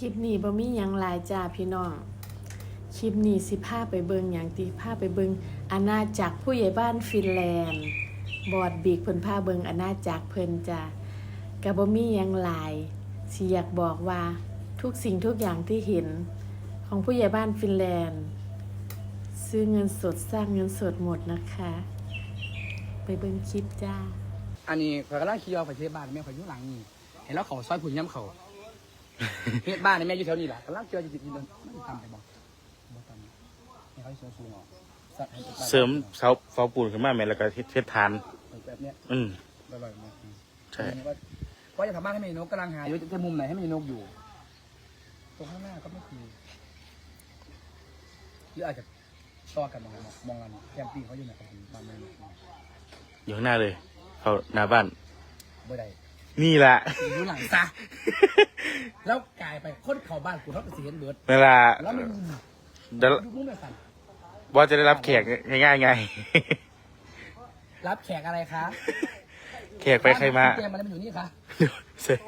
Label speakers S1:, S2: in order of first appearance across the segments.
S1: คลิปนี้บ่มีหยังหลายจ้าพี่น้อง คลิปนี้สิพาไปเบิงหยังตีพาไปเบิงอาณาจักรผู้ใหญ่บ้านฟินแลนด์ บอดบีกเพิ่นพาเบิงอาณาจักรเพิ่นจ้าก็บ่มีหยังหลายสิอยากบอกว่าทุกสิ่งทุกอย่างที่เห็นของผู้ใหญ่บ้านฟินแลนด์ ซื้อเงินสดสร้างเงินสดหมดนะคะ ไปเบิงคลิปจ้า
S2: อันนี้ข่อยกำลังขี่เอาไปเทบ้านแม่ข่อยอยู่หลังนี่เห็นแล้วเขาซอยผุนย้ำเขา เฮ็ดบ้านในแม่อยู่แถวนี้แหละกำลังเจอจิตจิตมันทำไปบอกบ่ทำให้เขาเสือสูงออกสัตว์ให้ติดบ้าน
S3: เสริมเสาเสาปูนขึ้นมาแม่แล้วก็เฮ็ดเฮ็ดฐาน
S2: แบบเนี้ย
S3: อืม
S2: บ่อยๆนะ
S3: ใช่
S2: ว่าว่าจะทำบ้านให้แม่นกกำลังหาอยู่จะมุมไหนให้แม่นกอยู่ ตรงข้างหน้าก็ไม่คือหรืออาจจะต่อกันมองมองกันแคมปิ้งเขาอยู่ไหนกันบ้านแม่นก
S3: อยู่ข้างหน้าเลย เขาหน้าบ้าน
S2: บ่ได้
S3: นี่แหละ
S2: อยู่หลังซะ แล้วกลายไปคนเข้าบ้านกูเขาก็เสียเบิด
S3: เวลา
S2: แล้วมัน
S3: เดี๋ยว
S2: ดูมุ้งแบบสั่น
S3: บอสจะได้รับแขกง่ายๆไง
S2: รับแขกอะไรคะ
S3: แขกไปใครมา
S2: เตรียมมันอยู่นี่คะ
S3: เสร็จ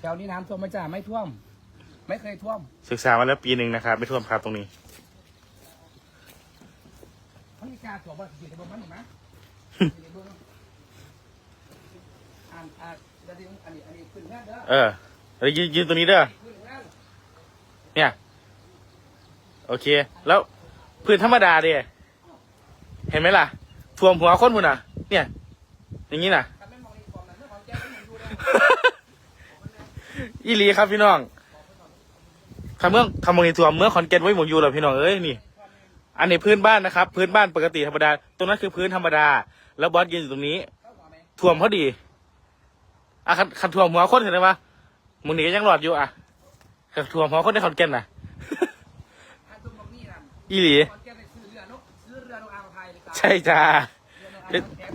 S2: แถวนี้น้ำท่วมไหม่จ้าไม่ท่วม ไม่เคยท่วม
S3: ศึกษามาแล้วปีหนึ่งนะครับ ไม่ท่วมครับตรงนี้
S2: เขามีการตรวจว่าสิทธิ์บนมันเห็นไหม อ่านอ่านเดี๋ยวอันนี้อันนี้ขึ้นแค่เด้อ
S3: เออแล้วยืนยืนตรงนี้เด้อ
S2: ขึ้นแค่
S3: เนี่ย โอเค แล้วพื้นธรรมดาเด้เห็นไหมล่ะท่วมหัวคนพุ่นอะ เนี่ย อย่างนี้น่ะ
S2: ทำไม่มองอีกฟองนั้นเรื่องของแก้ไม่ดูได้
S3: อีหลีครับพี่น้องคำเมืองคำเมืองในตัวเมืองขอนแก่นไว้หมดอยู่แล้วพี่น้องเอ้ยนี่ อันนี้พื้นบ้านนะครับ พื้นบ้านปกติธรรมดา ตรงนั้นคือพื้นธรรมดา แล้วบอสยืนอยู่ตรงนี้
S2: เข้าหัวไหม
S3: ท่วมพอดี อะคันคันท่วมหัวคนเห็นไหมวะมึงนี่ก็ยังหลอดอยู่อะคันท่วมหัวคนในขอนแก่นน่ะ
S2: อ่านตรงตรงนี้นะ
S3: อีหลี
S2: ขอนแก้วไปซื้อเรือนกซื้อเรือนกอ่างพายเลยจ้า
S3: ใช่จ้า
S2: เรือนกอ่างแก้ว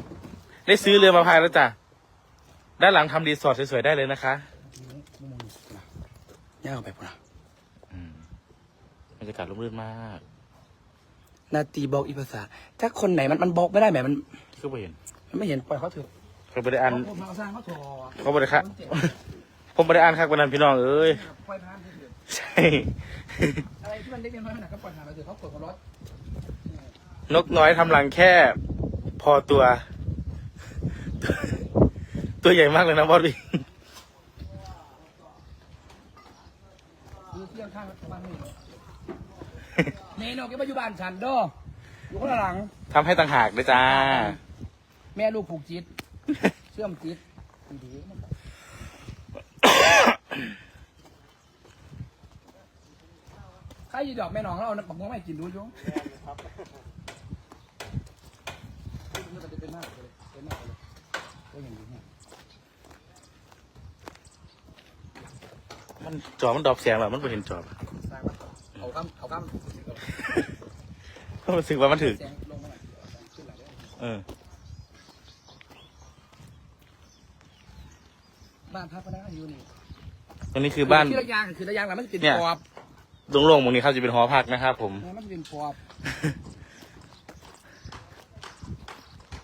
S3: ได้ซื้อเรือมาพายแล้วจ้ะ ด้านหลังทำรีสอร์ทสวยๆได้เลยนะคะ
S2: ย่างไปปุ่นอะ
S3: บรรยากาศร่มรื่นมาก
S2: นาตีบอกอีภาษาถ้าคนไหนมันมันบอกไม่ได้แบบมัน
S3: ก็ไปเห็น
S2: มันไม่เห็นปล่อยเขาเถอะ
S3: เขาไม่ได้อ่าน
S2: ผมเอาสร้างเขาถอ
S3: เขาไม่ได้ค่ะผมไม่ได้อ่านครับวันนั้นพี่น้องเอ้ย
S2: ปล่อยผ่านเถอะ
S3: ใช่
S2: อะไรที่มันเล็กน้อยขนาดก็ปล่อยผ่านไปเถอะเขาเปิดรถ
S3: นกน้อยทำรังแค่ พอตัว ตัวใหญ่มากเลยนะบอสบี
S2: ดูเที่ยงข้างบ้านนี่เมนูก็ปัจจุบันฉันดออยู่ข้างหลัง
S3: ทำให้ต่างหากด้วยจ้า
S2: แม่ลูกผูกจิต เชื่อมจิตดีๆมันใครยีดอกแม่น้องเราเอาน้ำปักม้วงไม่กินดูยุ่งเป็นมากเลยเป็นมากเลยก็อย่างนี้เนี่ย
S3: มันจอมันดรอปเสียงเหรอมันไม่เห็นจอ
S2: สร้างว่าเอาข้ามเอาข้าม
S3: มันรู้สึกว่ามันถึง
S2: แสงลงมาหน่อยขึ้นหลังได้
S3: เออา
S2: นพักพนักงานอยู่นี่
S3: ตรงนี้คือบ้าน
S2: ที่ระยางคือระยางแล้วมันจะเป็น
S3: เนี่ย
S2: ปอบ
S3: โล่งๆตรงนี้ครับจะเป็นหอพักนะครับผม
S2: นะมันจะเป็นปอบ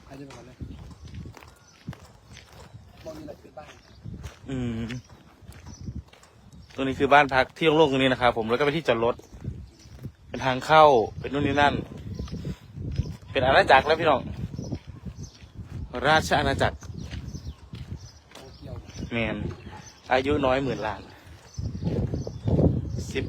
S2: อาจจะไปก่อนเลยมองนี่แหละคือบ้าน
S3: อืม ตรงนี้คือบ้านพักที่โล่งๆตรงนี้นะครับผมแล้วก็ไปที่จอดรถ เป็นทางเข้า เป็นนู่นนี่นั่น เป็นอาณาจักรแล้วพี่น้อง ราชอาณาจักร
S2: โตเกียว
S3: แมนอายุน้อยหมื่นล้านสิบ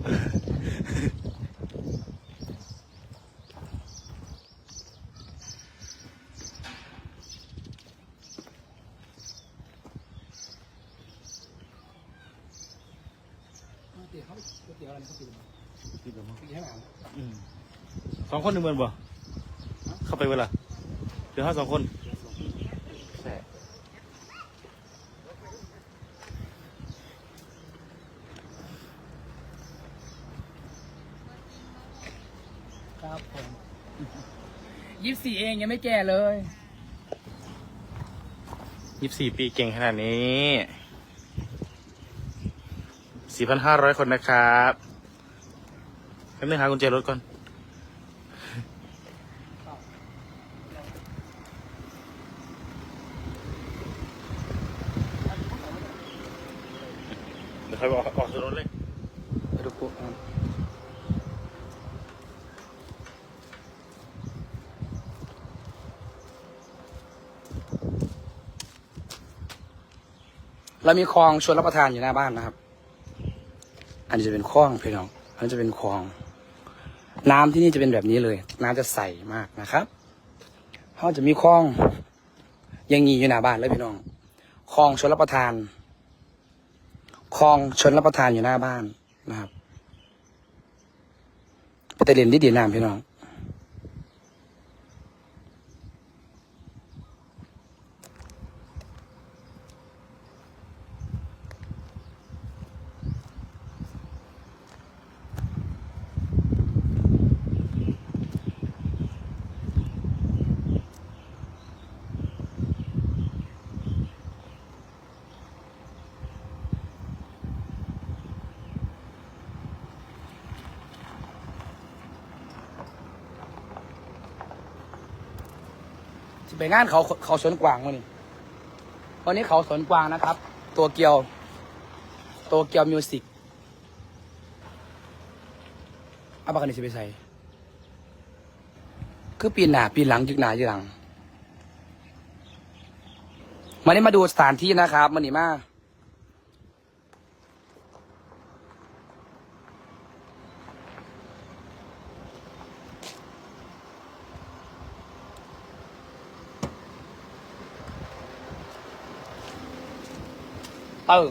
S2: ก๋วยเตี๋ยวเขาก๋วยเตี๋ยวอะไรเขากินมากินให้หมา
S3: อืมสองคนหนึ่งเมือนบ่ เข้าไปเวลาเดี๋ยวห้าสองคนใช่
S2: ครับผมยี่ สี่เองยังไม่แก่เลย
S3: ยี่สี่ปีเก่งขนาดนี้สี่พันห้าร้อยคนนะครับแป๊บนึงหากุญแจรถก่อน ใครบอกออกถนนเลย
S2: ไปดูปุ๊บครับ เรามีคลองชวนรับประทานอยู่หน้าบ้านนะครับ อันนี้จะเป็นคลองพี่น้อง อันนี้จะเป็นคลอง น้ำที่นี่จะเป็นแบบนี้เลย น้ำจะใสมากนะครับเขาจะมีคลองยังงี้อยู่หน้าบ้านเลยพี่น้อง คลองชนรับประทาน คลองชนรับประทานอยู่หน้าบ้านนะครับไปแต่เล่นที่ดีน้ำพี่น้อง ไปงานเขาเขาสวนกวางวันนี้วันนี้เขาสวนกวางนะครับ ตัวเกียว ตัวเกียวมิวสิกเอาปากกันนี่สิไปใส่คือปีนหนาปีหลังยึกหนายึกหลังวันนี้มาดูสถานที่นะครับมันนี่มา เติง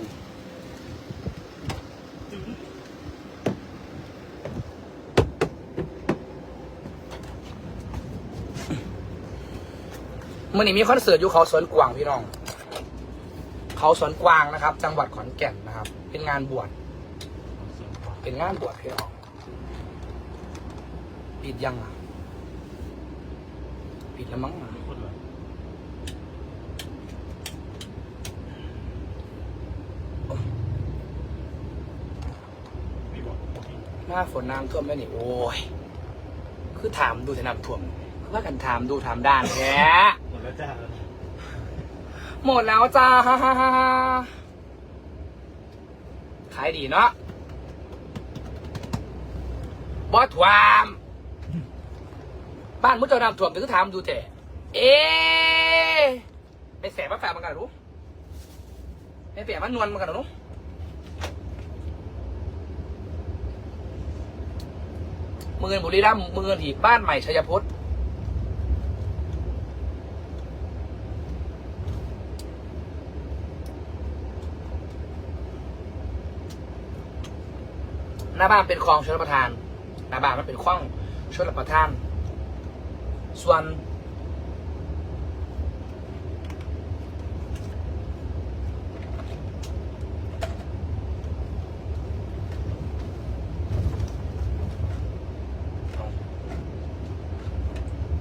S2: มันนี่มีคอนเสิร์ตอยู่เขาสวนกวางพี่น้อง เขาสวนกวางนะครับ จังหวัดขอนแก่นนะครับ เป็นงานบวช เป็นงานบวชพี่น้อง ปิดยังอะ ปิดแล้วมั้งอะ หน้าฝนน้ำท่วมแล้วนี่ โอ้ย คือถามดูแต่น้ำท่วมคือว่ากันถามดูถามด้านแท้
S3: หมดแล้วจ้า
S2: หมดแล้วจ้าฮ่าฮ่าฮ่าฮ่าขายดีเนาะบอสถวามบ้านมุจจานำถ่วมถึงถามดูแต่เอ๊ะไม่แสบมาแฝงมันกันรู้ไม่แฝงมันนวลมันกันรู้ มือเงินบุรีรัมย์มืองที่บ้านใหม่ชัยพุทธหน้าบ้านเป็นคลองชลประทานหน้าบ้านมันเป็นคลองชลประทาน ส่วน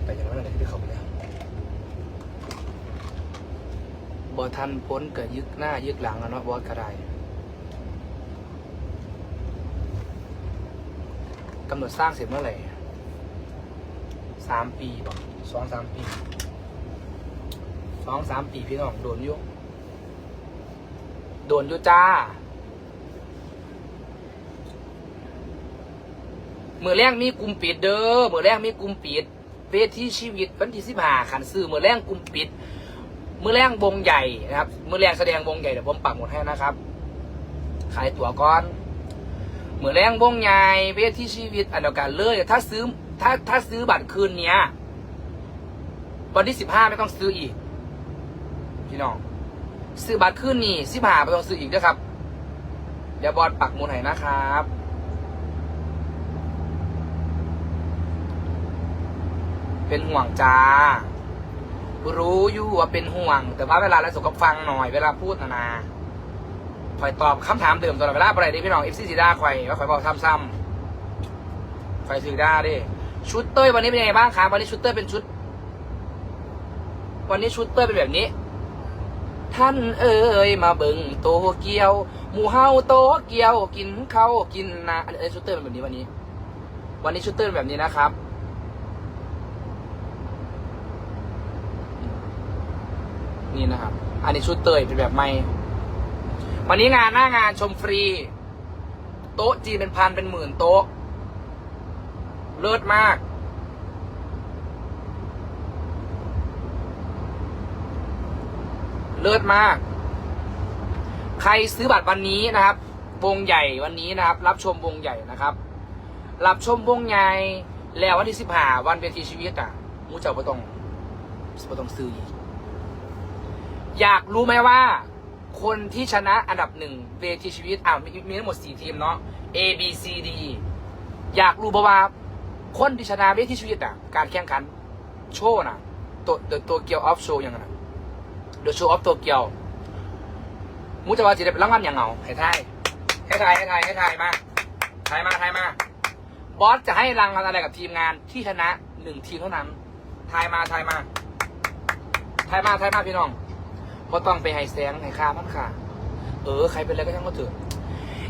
S2: ไปอย่างนั้นเลยที่เขาไปแล้วบอทั นพ้นเกับยึกหน้ายึกหลังอะเนาะบอสกระไดกำหนดสร้างเสร็จเมื่อไหร่สามปีบอกสองสามปีสองสามปีพี่น้องโดนยุโดนยุจ้ามือแรกมีกลุ่มปิดเด้อมือแรกมีกลุ่มปิดเวทีชีวิตวันที่สิบห้าขันซื้อมือแรกกลุ่มปิด มือแรกวงใหญ่นะครับ มือแรกแสดงวงใหญ่เดี๋ยวผมปักหมดให้นะครับ ขายตั๋วก่อนเมือแรงวงใหญ่เวทีชีวิตอันเดียวกันเลยถ้าซื้อถ้าถ้าซื้อบัตรคืนเนี้ยวันที่สิบห้าไม่ต้องซื้ออีกพี่น้องซื้อบัตรคืนนี้สิบห้าไม่ต้องซื้ออีกนะครับ เดี๋ยวบอลปักหมุนให้นะครับ เป็นห่วงจ้า รู้อยู่ว่าเป็นห่วง แต่ว่าเวลาเราสกฟังหน่อยเวลาพูดนะนะคอยตอบคำถามเดิมตลอดเวลาอะไรดิพี่น้องเอฟซีสีด้าคอยว่าคอยบอกซ้ำๆคอยสีด้าดิชุดเต้ยวันนี้เป็นยังไงบ้างครับวันนี้ชุดเต้ยเป็นชุด วันนี้ชุดเต้ยเป็นแบบนี้ ท่านเอ๋ยมาเบิ่งโตเกียวหมูเฮาโตเกียว กินข้าวกินนาเอ้ชุดเต้ยเป็นแบบนี้วันนี้ วันนี้ชุดเต้ยเป็นแบบนี้นะครับ นี่นะครับ อันนี้ชุดเตยเป็นแบบใหม่ วันนี้งานหน้างานชมฟรี โต๊ะจีนเป็นพันเป็นหมื่นโต๊ะ เลิศมาก เลิศมาก ใครซื้อบัตรวันนี้นะครับ วงใหญ่วันนี้นะครับ รับชมวงใหญ่นะครับ รับชมวงใหญ่แล้ววันที่สิบห้าวันเวทีชีวิตอะมูเจ้าไ่ต้องไ่ต้องซื้ออีก อยากรู้ไหมว่า คนที่ชนะอันดับหนึ่งเวทีชีวิตอ่ามีมีทั้งหมดสี่ทีมเนาะ A B C D อยากรู้บ่ว่า คนที่ชนะเวทีชีวิตอะ การแข่งขัน โชว์น่ะตัวตัวเกียวออฟโชว์ยังไงนะ The Show of Tokyo มูจะว่าจะได้เป็นรางวัลอย่างเงาให้ทายให้ทายให้ทายให้ทายมาทายมาทายมา บอสจะให้รางวัลอะไรกับทีมงานที่ชนะหนึ่งทีมเท่านั้นทายมาทายมาทายมาทายมาพี่น้อง ก็ต้องไปให้แสงให้ค่ามันค่ะ เออ ใครเป็นอะไรก็ช่างก็เถอะ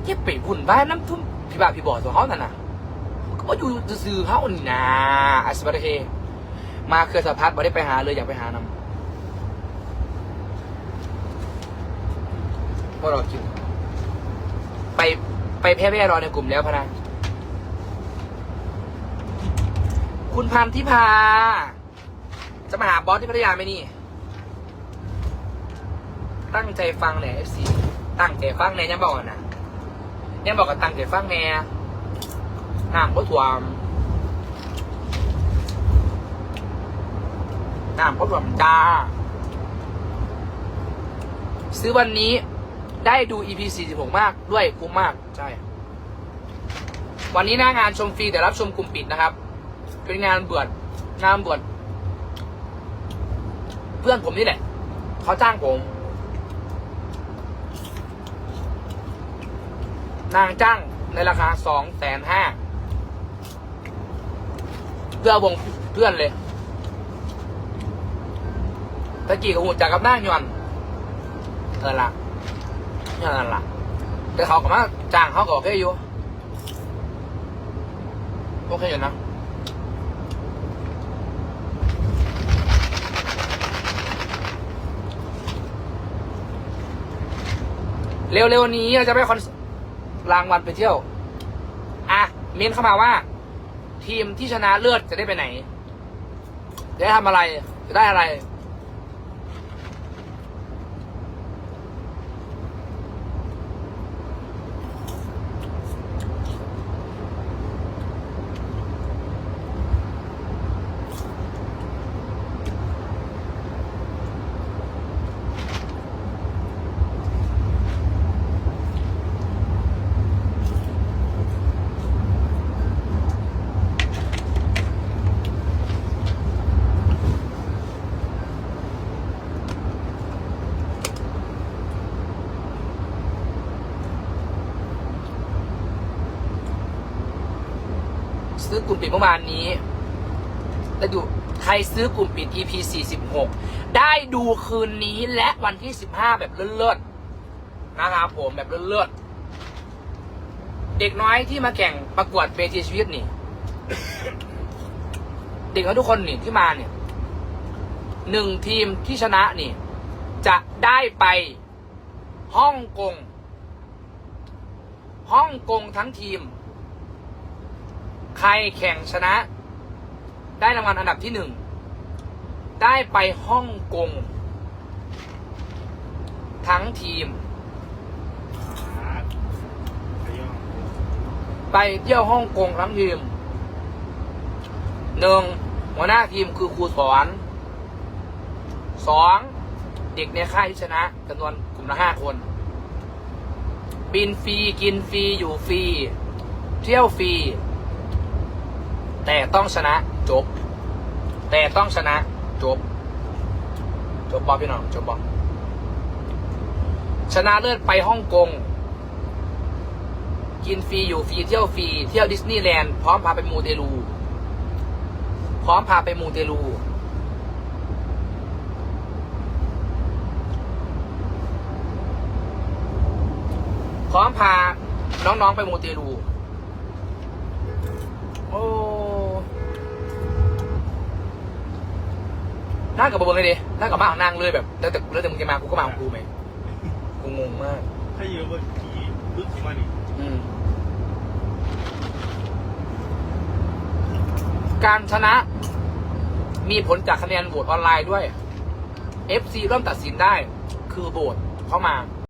S2: อย่าไปวุ่นวายน้ำทุ่มพี่บ่าพี่บอสตัวเขานั่นน่ะก็บ่อยู่ซื่อเขานี่นะอัสบาร์เฮมาเครือสะพัดบ่ได้ไปหาเลยอยากไปหานำพวกเราคิดไปไปแพ้แว่รอในกลุ่มแล้วพนะคุณพันธิพา จะมาหาบอสที่พัทยาไหมนี่ ตั้งใจฟังแหน่เอฟซีตั้งใจฟังแหน่ยังบอกนนะยังบอกกับตั้งใจฟังแหน่น้ำก็ถ่วมน้ำก็ถ่วมจ้าซื้อวันนี้ได้ดู EP 46 มากด้วยคุ้มมากใช่ วันนี้หน้างานชมฟรีแต่รับชมกลุ่มปิดนะครับ เป็นงานบวชงานบวชเพื่อนผมนี่แหละ เขาจ้างผม นางจ้างในราคาสองแสนห้าเพื่อวงเพื่อนเลยตะกี้กับหูจากกับนางยวนเออละอย่างนั้นละแต่เขาก็มาจ้างเขาก็โอเคอยู่โอเคอยู่นะเร็วๆนี้เราจะไปคอน รางวัลไปเที่ยว อะ เม้นเข้ามาว่า ทีมที่ชนะเลือดจะได้ไปไหน จะได้ทำอะไร จะได้อะไร กลุ่มปิดเมื่อวานนี้ได้ดูใครซื้อกลุ่มปิด EP 46 ได้ดูคืนนี้และวันที่ 15 แบบเลิศๆนะครับผมแบบเลิศๆเด็กน้อยที่มาแข่งประกวดเวทีชีวิตนี่ เด็กน้อยทุกคนนี่ที่มาเนี่ยหนึ่งทีมที่ชนะนี่ จะได้ไปฮ่องกงฮ่องกงทั้งทีม ใครแข่งชนะ ได้รางวัลอันดับที่หนึ่ง ได้ไปฮ่องกง ทั้งทีม ไปเที่ยวฮ่องกงทั้งทีมหนึ่งหัวหน้าทีมคือครูสอนสองเด็กในค่ายที่ชนะจำนวนกลุ่มละห้าคน บินฟรีกินฟรีอยู่ฟรีเที่ยวฟรี แต่ต้องชนะจบ แต่ต้องชนะจบ จบบอพี่น้องจบบอชนะเลิศไปฮ่องกง กินฟรีอยู่ฟรีเที่ยวฟรีเที่ยวดิสนีย์แลนด์พร้อมพาไปมูเตลู พร้อมพาไปมูเตลูพร้อมพาน้องๆไปมูเตลู โอ้ นั่งกับบเบิ้งเลยดินั่งกับมาของนางเลยแบบแล้วแต่แล้วแต่มึงจะมากูก็มาของกูไหมกูงงมาก
S3: ถ้าอยู่บนขี่บึ้งเข้ามานี่
S2: อืมการชนะ มีผลจากคะแนนโหวตออนไลน์ด้วย FC เริ่มตัดสินได้ คือโหวตเข้ามา